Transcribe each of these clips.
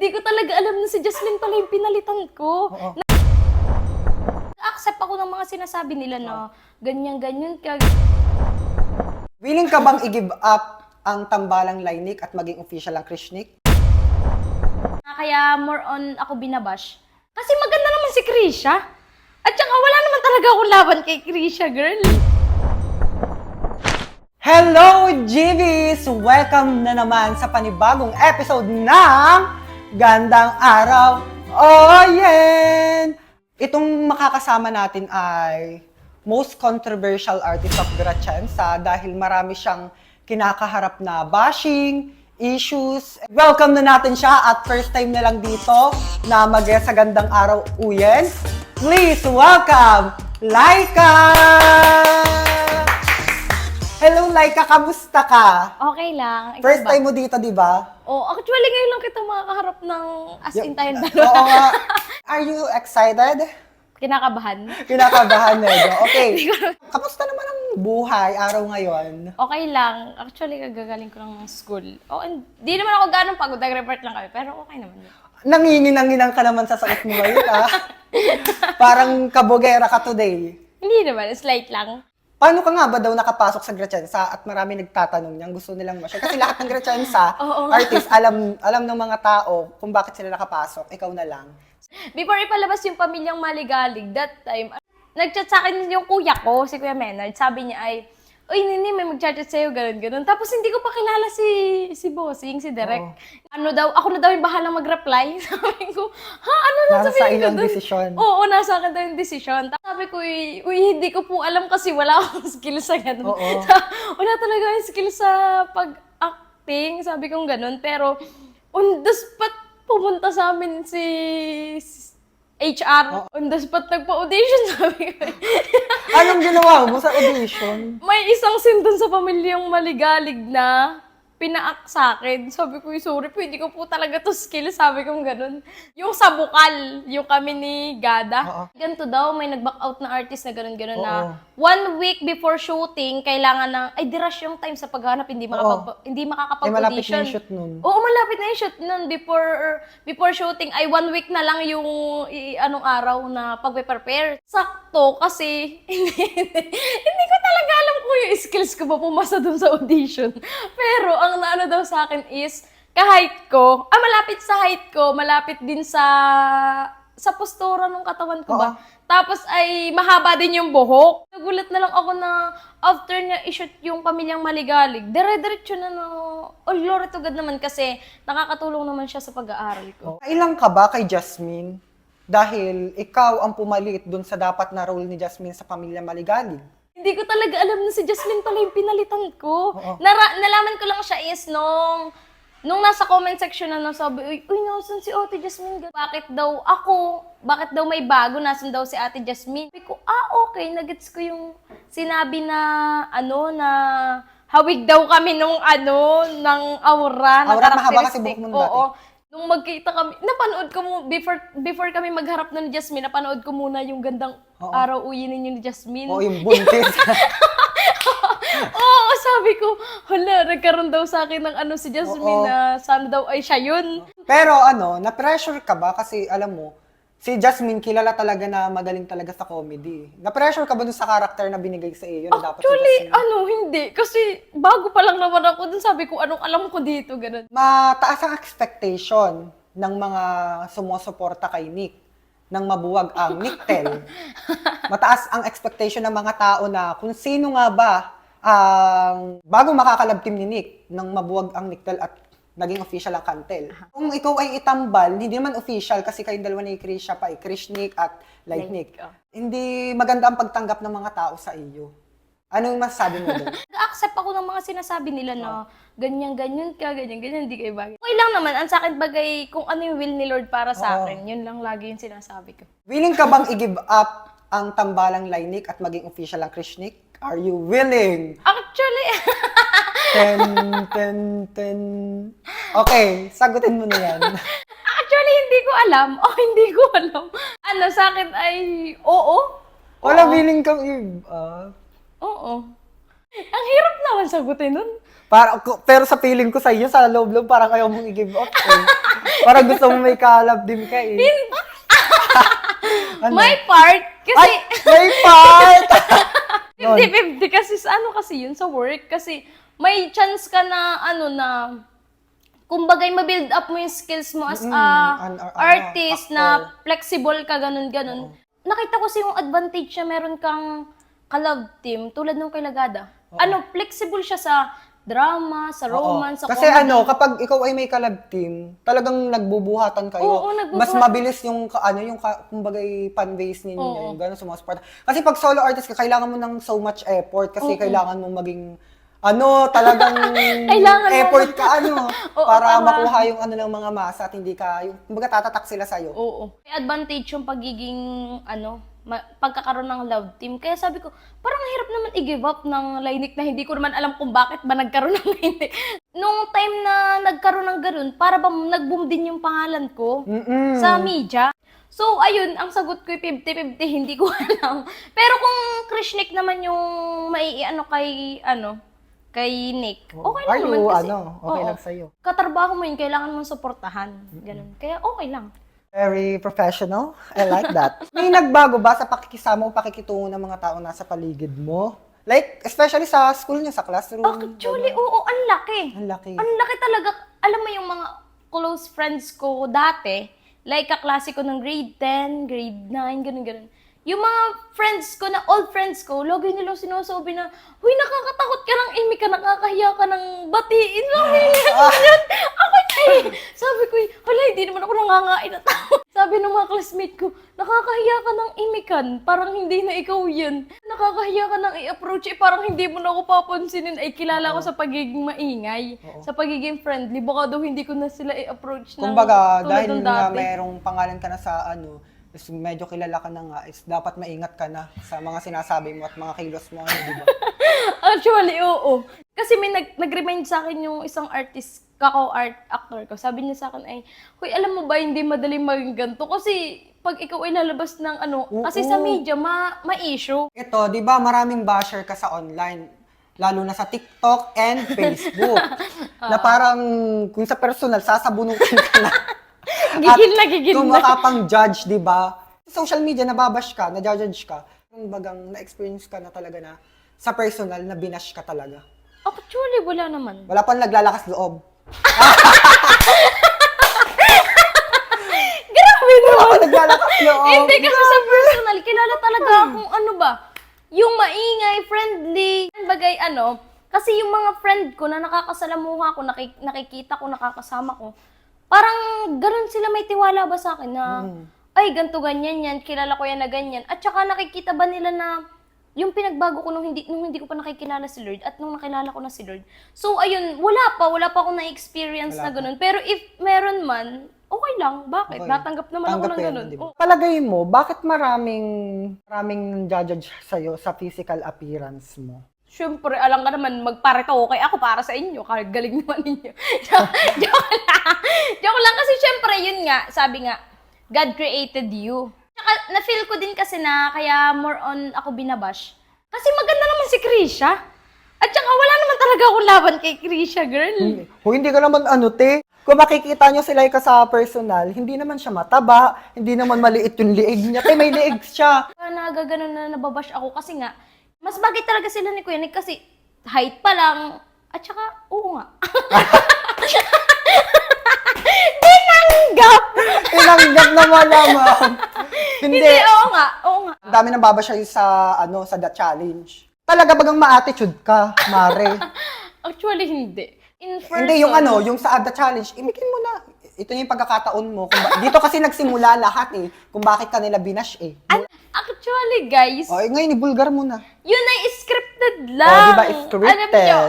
Hindi ko talaga alam na si Jasmine pala yung pinalitan ko. Oo. accept ako ng mga sinasabi nila na ganyan-ganyan ka. Willing ka bang i-give up ang tambalang Lainik at maging official ang Krishnik? Ah, Kaya more on ako binabash. Kasi maganda naman si Krisha. At saka wala naman talaga akong laban kay Krisha, girl. Hello, GBs! Welcome na naman sa panibagong episode ng Gandang Araw, Oyen! Itong makakasama natin ay most controversial artist of Grachansa dahil marami siyang kinakaharap na bashing, issues. Welcome na natin siya at first time na lang dito na mag sa Gandang Araw, Uyen. Please welcome Laika! Hello, Laika. Kamusta ka? Okay lang. Ikaw First ba? time mo dito, di ba? Oh, actually ngayon lang kita makakaharap ng as in tayong Oo dalawa. nga. Are you excited? Kinakabahan. Kinakabahan medyo. Okay. Kamusta naman ang buhay araw ngayon? Okay lang. Actually, kagagaling ko lang ng school. Oh, hindi naman ako ganun pagod. Nag-report lang kami. Pero okay naman. yun. Nanginginang-inang ka naman sa sakit mo ngayon, ah. Parang kabogera ka today. Hindi naman. Slight lang. Paano ka nga ba daw nakapasok sa Grechensa at marami nagtatanong niyan, gusto nilang ma-share? Kasi lahat ng Grechensa, Oo nga. artist, alam alam ng mga tao kung bakit sila nakapasok. Ikaw na lang. Before ipalabas yung pamilyang maligalig, that time, nag-chat sa akin yung kuya ko, si Kuya Menard. Sabi niya ay, Uy, Nini, may mag-chat sa'yo, ganun, ganun. Tapos hindi ko pa kilala si si Bossing, si Derek. Oo. Ano daw, ako na daw yung bahalang mag-reply. Sabi ko, ha, ano na Nasa sabihin sa ko ilang dun? desisyon. Oo, nasa akin daw yung desisyon. Tapos Sabi ko, uy, uy, hindi ko po alam kasi wala akong skill sa ganun. Oo. wala talaga yung skill sa pag-acting, sabi kong ganun. Pero, on the spot, pumunta sa amin si si HR. On the spot, nagpa-audition, sabi ko. Anong ginawa mo sa audition? May isang scene dun sa pamilyang maligalig na pinaak sa akin. Sabi ko, sorry po, hindi ko po talaga to skill. Sabi ko ganun. Yung sa bukal, yung kami ni Gada. Oo. Ganito daw, may nag-back out na artist na ganun-ganun na Oo. one week before shooting, kailangan na, ay, di rush yung time sa paghanap, hindi, makapag, hindi Ay, malapit na makakapag-audition. yung shoot nun. Oo, malapit na yung shoot nun. Before, before shooting, ay one week na lang yung i- anong araw na pagpe-prepare. Sakto, kasi hindi, hindi, hindi ko talaga alam kung yung skills ko ba pumasa dun sa audition. Pero, ang naano daw sa akin is, ka-height ko, ah, malapit sa height ko, malapit din sa sa postura ng katawan ko ba. Oo. Tapos ay mahaba din yung buhok. Nagulat na lang ako na after niya i-shoot yung pamilyang maligalig, dire-diretso na no, oh glory to God naman kasi nakakatulong naman siya sa pag-aaral ko. Kailang ka ba kay Jasmine? Dahil ikaw ang pumalit dun sa dapat na role ni Jasmine sa Pamilya Maligalig. Hindi ko talaga alam na si Jasmine pala yung pinalitan ko. Oo. Nara- nalaman ko lang siya is nung nung nasa comment section na nasabi, uy, uy, nasan si Ate Jasmine? Bakit daw ako, bakit daw may bago, nasan daw si Ate Jasmine? Sabi ko, ah, okay, nagets ko yung sinabi na, ano, na hawig daw kami nung, ano, ng aura, na Aura, mahaba kasi buhok mo dati. Oo. Nung magkita kami, napanood ko mo, before, before kami magharap na ni Jasmine, napanood ko muna yung gandang Oo. araw uyin ninyo ni Jasmine. Oo, yung buntis. Oo, sabi ko, hala, nagkaroon daw sa akin ng ano si Jasmine Oo. na sana daw ay siya yun. Pero ano, na-pressure ka ba? Kasi alam mo, si Jasmine kilala talaga na magaling talaga sa comedy. Na-pressure ka ba dun sa karakter na binigay sa iyo na dapat si Actually, Jasmine? ano, hindi. Kasi bago pa lang naman ako dun, sabi ko, anong alam ko dito, ganun. Mataas ang expectation ng mga sumusuporta kay Nick nang mabuwag ang Nicktel. Mataas ang expectation ng mga tao na kung sino nga ba ang bago makakalab team ni Nick nang mabuwag ang Nicktel at naging official ang Cantel. Kung ikaw ay itambal, hindi naman official kasi kayong dalawa ni Krisha pa, eh, Krish Nick at Light Nick. oh. Hindi maganda ang pagtanggap ng mga tao sa iyo. Anong masasabi mo doon? Nag-accept ako ng mga sinasabi nila na ganyan-ganyan ka, ganyan-ganyan, hindi kayo bagay. Okay lang naman, ang sa akin bagay, kung ano yung will ni Lord para sa Oo. akin, yun lang lagi yung sinasabi ko. Willing ka bang i-give up ang tambalang Lainik at maging official ang Krishnik? Are you willing? Actually, Ten, ten, ten. Okay, sagutin mo na yan. actually, hindi ko alam. Oh, hindi ko alam. Ano, sa akin ay, oo. Wala Oo. willing kang i- ah. Oo. Ang hirap naman sagutin nun. Para, pero sa feeling ko sa iyo, sa loob-loob, parang ayaw mong i-give up eh. parang gusto mo may kalab din ka eh. Ano? My part, kasi Ay, may part! Yun. 50-50 kasi sa ano kasi yun sa work kasi may chance ka na ano na kumbagay ma-build up mo yung skills mo as a an- ano, artist na actor. flexible ka ganun ganun. Nakita ko kasi yung advantage na meron kang ka-love team tulad nung kay Lagada. Ano, flexible siya sa drama, sa Oo. romance, sa Kasi comedy. ano, kapag ikaw ay may kalab team, talagang nagbubuhatan kayo. Oo, nagbubuhat- Mas mabilis yung ka- ano, yung ka, kumbagay fan base ninyo, Oo. yung gano'n sumasupport. Kasi pag solo artist ka, kailangan mo ng so much effort kasi kailangan mo maging ano, talagang Kailangan effort ka ano Oo, para para- makuha yung ano ng mga masa at hindi ka yung kumbaga tatatak sila sa Oo. May advantage yung pagiging, ano, ma- pagkakaroon ng love team. Kaya sabi ko, parang hirap naman i-give up ng Linek na hindi ko naman alam kung bakit ba nagkaroon ng Linek. Nung time na nagkaroon ng ganun, para ba nag-boom din yung pangalan ko Mm-mm. sa media. So, ayun, ang sagot ko 50-50, hindi ko alam. Pero kung Krishnik naman yung maiiano kay, ano, kay Nick, okay lang Are naman you, kasi. ano, okay Oo. lang sa'yo. Katrabaho mo yun, kailangan mong suportahan. Ganun. Kaya okay lang. Very professional. I like that. May nagbago ba sa pakikisama o pakikitungo ng mga tao nasa paligid mo? Like, especially sa school niyo, sa classroom. Actually, oo, ang laki. Ang laki. Ang laki talaga. Alam mo yung mga close friends ko dati, like kaklase ko ng grade 10, grade 9, ganun, ganun. Yung mga friends ko na old friends ko, lagi nilang sinusabi na, Huy, nakakatakot ka ng imi ka, nakakahiya ka ng batiin. Sabi niya, ganyan. Ako eh. Sabi ko, hala, hindi naman ako nangangain na tao. Sabi ng mga classmate ko, nakakahiya ka ng imikan, parang hindi na ikaw yan. Nakakahiya ka ng i-approach, eh, parang hindi mo na ako papansinin, ay kilala ko sa pagiging maingay, sa pagiging friendly. Baka daw hindi ko na sila i-approach ng Kumbaga, tulad dahil nung nga dati. merong pangalan ka na sa ano, is medyo kilala ka na nga, is dapat maingat ka na sa mga sinasabi mo at mga kilos mo, ano, di ba? Actually, oo. Kasi may nag, nag-remind sa akin yung isang artist, kako art actor ko. Sabi niya sa akin ay, Hoy, alam mo ba, hindi madaling maging ganito. Kasi pag ikaw ay lalabas ng ano, kasi sa Oo. media, ma, ma-issue. Ito, di ba, maraming basher ka sa online. Lalo na sa TikTok and Facebook. na parang, kung sa personal, sasabunutin ka na. Gigil na, gigil kung na. makapang judge, di ba? Social media, nababash ka, na-judge ka. Yung bagang na-experience ka na talaga na sa personal, na binash ka talaga. Actually, wala naman. Wala pang naglalakas loob. Grabe Wala naman. pang naglalakas loob. Hindi kasi sa personal, kilala talaga akong ano ba, yung maingay, friendly, bagay ano, kasi yung mga friend ko na nakakasalamuha ko, nakik- nakikita ko, nakakasama ko, parang ganun sila may tiwala ba sa akin na, ay, ganto ganyan yan, kilala ko yan na ganyan. At saka nakikita ba nila na yung pinagbago ko nung hindi, nung hindi ko pa nakikilala si Lord at nung nakilala ko na si Lord. So, ayun, wala pa, wala pa akong na-experience Wala na pa. ganun. Pero if meron man, okay lang. Bakit? Okay. Natanggap naman ako ng Tanggapin, ganun. di ba? Oo. Palagay mo, bakit maraming maraming judge sa'yo sa physical appearance mo? Siyempre, alam ka naman, magparito okay ako para sa inyo. Kahit galing naman ninyo. joke lang. Joke lang kasi syempre, yun nga, sabi nga, God created you. Tsaka, na-feel ko din kasi na, kaya more on ako binabash. Kasi maganda naman si Krisha. At saka wala naman talaga akong laban kay Krisha, girl. Kung hindi ka naman ano, te, kung makikita nyo sila ka sa personal, hindi naman siya mataba, hindi naman maliit yung liig niya. Te, may liig siya. Kaya nagaganon na nababash ako kasi nga, mas bagay talaga sila ni Kuya Nick kasi height pa lang. At saka, oo nga. Tinanggap! Tinanggap naman naman. hindi. Hindi, oo nga, oo nga. Ang dami nang babasya sa, ano, sa The Challenge. Talaga bagang ma-attitude ka, Mare. Actually, hindi. In person, Hindi, yung ano, yung sa The Challenge, imikin mo na. Ito na yung pagkakataon mo. Kung ba- dito kasi nagsimula lahat eh. Kung bakit kanila binash eh. An- actually, guys, O, eh, ngayon, ibulgar mo na. yun ay scripted Oh, lang. di ba, scripted? Alam niyo,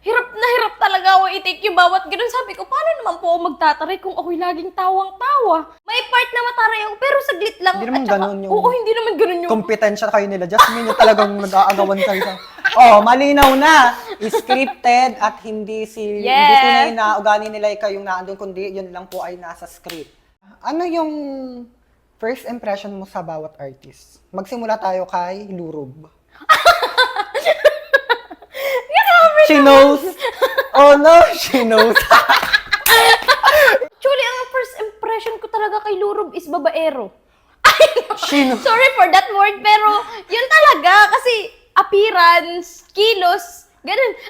hirap na hirap talaga ako i-take yung bawat ganun. Sabi ko, paano naman po ako magtataray kung ako'y laging tawang-tawa? May part na mataray ako, pero saglit lang. Hindi naman At saka- ganun yung- Oo, hindi naman ganun yung... Kompetensya kayo nila. Jasmine, yung talagang nag-aagawan kayo sa... Oh, malinaw na. Scripted at hindi si hindi Yes. tunay na ugali nila ikaw yung naandun, kundi yun lang po ay nasa script. Ano yung first impression mo sa bawat artist? Magsimula tayo kay Lurub. She knows. Oh no, she knows. Actually, ang first impression ko talaga kay Lurob is babaero. she knows. Sorry for that word, pero yun talaga. Kasi appearance, kilos, ganun.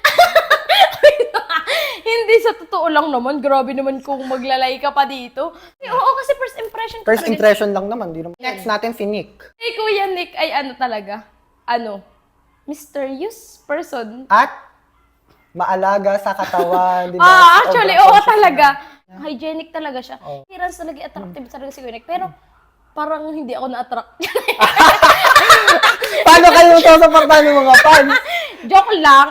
Hindi sa totoo lang naman. Grabe naman kung maglalay ka pa dito. Eh, Oo, kasi first impression ko First talaga. impression lang naman. Di naman. Next natin si Nick. Eh, Kuya Nick ay ano talaga? Ano? Mysterious person. At maalaga sa katawan, di ba? Ah, actually, oo talaga. Hygienic talaga siya. Oo. Appearance talaga attractive talaga si Kuya Nick. Pero, parang hindi ako na-attract. Paano kayo susuportahan ng mga fans? Joke lang.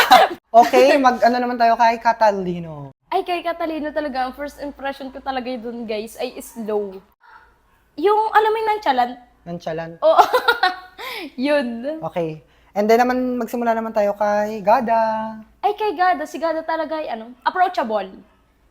okay, mag ano naman tayo kay Catalino. Ay, kay Catalino talaga, ang first impression ko talaga dun, guys, ay slow. Yung, alam mo yung nonchalant? Nonchalant. Oo. Yun. Okay. And then naman, magsimula naman tayo kay Gada. Ay, kay Gada, si Gada talaga ay ano, approachable.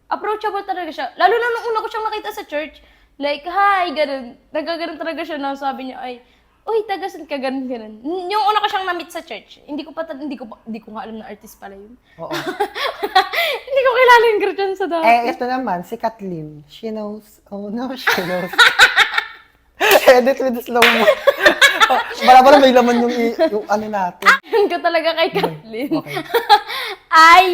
Approachable talaga siya. Lalo na nung una ko siyang nakita sa church, like, hi, ganun. Nagaganon talaga siya na sabi niya, ay, uy, taga saan ka, ganun, ganun. Yung una ko siyang na-meet sa church, hindi ko pa, ta- hindi ko, pa- hindi ko nga alam na artist pala yun. Oo. hindi ko kilala yung dyan sa dati. eh, ito naman, si Kathleen. She knows. Oh no, she knows. Edit with the slow mo. oh, para may laman yung, i- yung ano natin. Yun ko talaga kay Kathleen. Okay. ay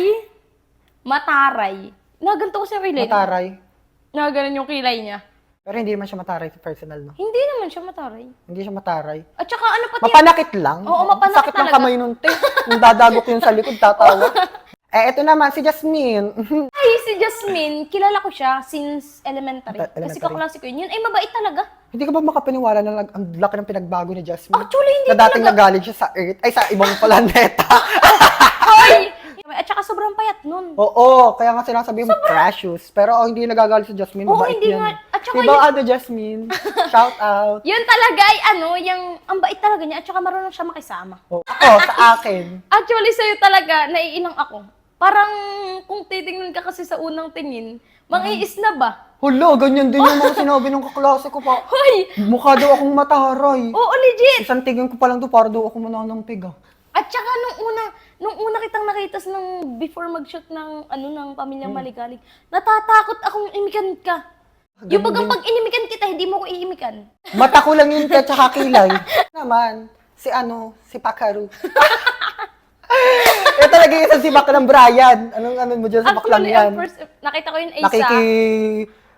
mataray. Naganto ko siya kilay. Mataray. Na ganun yung kilay niya. Pero hindi naman siya mataray sa personal, no? Hindi naman siya mataray. Hindi siya mataray. At saka ano pati... Mapanakit lang. Oo, mapanakit Sakit ng talaga. kamay nun, te. Yung dadagok yun sa likod, tatawa. eh, ito naman, si Jasmine. Ay, si Jasmine, kilala ko siya since elementary. Elementary. Kasi kaklase ko yun. Yun ay mabait talaga. hindi ka ba makapaniwala na lag- ang laki ng pinagbago ni Jasmine? Actually, hindi na dating nagaling siya sa Earth, ay sa ibang planeta. Hoy! At saka sobrang payat nun. Oo, kaya nga sinasabi mo precious. Pero oh, hindi nagagalit si Jasmine, Oo, mabait hindi yan. nga. At saka diba yun- ano, Jasmine? Shout out. Yun talaga ay ano, yung ang bait talaga niya at saka marunong siya makisama. Oh, ako, sa akin. Actually, sa'yo talaga, naiilang ako. Parang kung titingnan ka kasi sa unang tingin, mangiis na ba? Hulo, ganyan din yung mga sinabi ng kaklase ko pa. Hoy! Mukha daw akong mataray. Oo, legit! Isang tingin ko pa lang to para daw ako mananampig ah. At saka nung una, nung una kitang nakita sa nung before mag-shoot ng ano ng pamilyang Hmm. maligalig, natatakot akong imikan ka. Yung bagang pag inimikan kita, hindi mo ko iimikan. Mata ko lang yun, at saka kilay. naman, si ano, si Pakaru. Ito talaga yung si Baklang Brian. Anong ano mo dyan sa Baklang Actually, yan? first, nakita ko yun ay Nakiki... sa...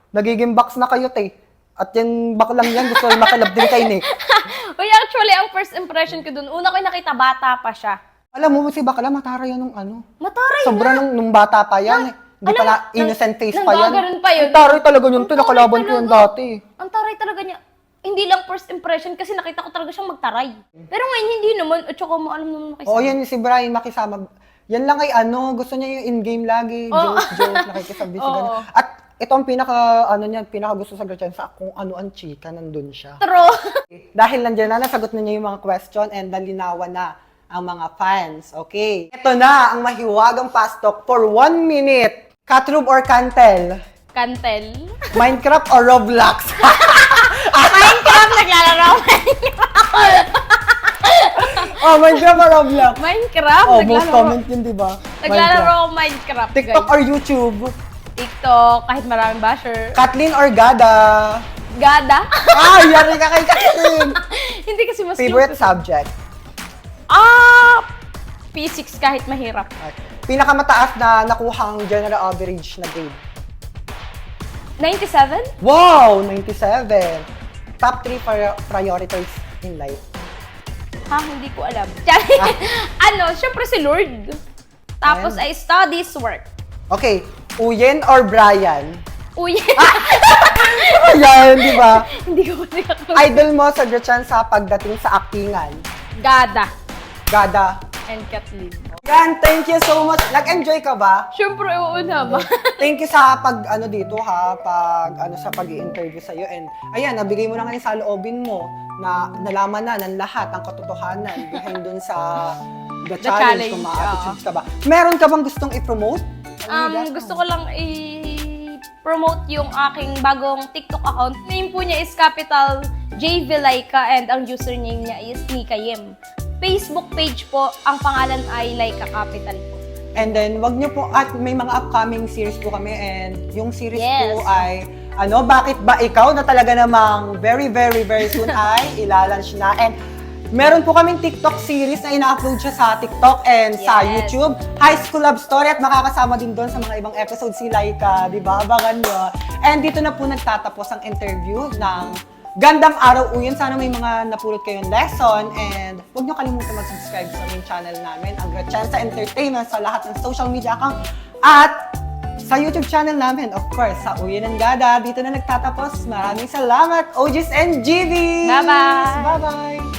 Nagiging box na kayo, te. At yan, baklang yan, gusto yung makilab din kay Nick. Uy, actually, ang first impression ko dun, una ko yung nakita, bata pa siya. Alam mo, si Bakla, matara yan nung ano. Mataray Sobra nung, nung bata pa yan. eh. Hindi alam pa na mo, innocent nang- face pa yan. gaganon pa yun. Ang taray talaga yun. Ang taray Nakalaban ko talaga. dati. Ang taray talaga niya. Hindi lang first impression kasi nakita ko talaga siyang magtaray. Pero ngayon, hindi naman. At saka mo alam naman makisama. Oo, yan si Brian makisama. Yan lang ay ano, gusto niya yung in-game lagi. Joke, joke, nakikisabi si Oo. ganun. At ito ang pinaka, ano niya, pinaka gusto sa Gretchen sa kung ano ang chika, nandun siya. True. Dahil nandiyan na, nasagot na niya yung mga question and nalinawan na ang mga fans. Okay. Ito na ang mahiwagang pastok for one minute. Catrub or Cantel? Kantel. Minecraft or Roblox? Minecraft, naglalaro. oh, Minecraft or Roblox? Minecraft, Oh, most naglalaro. comment yun, di ba? Naglalaro ako Minecraft, TikTok guys. or YouTube? TikTok, kahit maraming basher. Kathleen or Gada? Gada. ah, yari ka kay Kathleen! Hindi kasi mas Favorite subject? Ah, P6 kahit mahirap. Pinakamataas na nakuhang general average na grade? 97? Wow! 97! Top 3 pri- priorities in life? Ha, hindi ko alam. ano, syempre si Lord. Tapos ay studies, work. Okay, Uyen or Brian? Uy, Ayan, di ba? hindi ko kasi. Idol mo sa Gretchen sa pagdating sa actingan? Gada Gada. and Kathleen. Yan, thank you so much. Nag-enjoy ka ba? Syempre, oo naman. Thank you sa pag ano dito ha, pag ano sa pag-i-interview sa iyo and ayan, nabigay mo na ngayon sa loobin mo na nalaman na ng lahat ang katotohanan behind dun sa The, The challenge, challenge, kung ma-episodes ka ba. Meron ka bang gustong i-promote? Um, gusto ko lang i-promote yung aking bagong TikTok account. Name po niya is Capital J. Vilaika and ang username niya is Nika Yem. Facebook page po, ang pangalan ay Laika Capital po. And then, wag niyo po, at may mga upcoming series po kami and yung series Yes. po ay, ano, bakit ba ikaw na talaga namang very, very, very soon ay ilalunch na. And meron po kaming TikTok series na ina-upload siya sa TikTok and sa Yes. YouTube. High School Love Story at makakasama din doon sa mga ibang episodes si Laika, di ba? Abangan nyo. And dito na po nagtatapos ang interview ng Gandang Araw Uyan. Sana may mga napulot kayong lesson and huwag nyo kalimutan mag-subscribe sa main channel namin, ang Gratchansa Entertainment sa lahat ng social media account at sa YouTube channel namin, of course, sa Uyan and Gada. Dito na nagtatapos. Maraming salamat, OGs and GVs! Bye-bye! Bye-bye!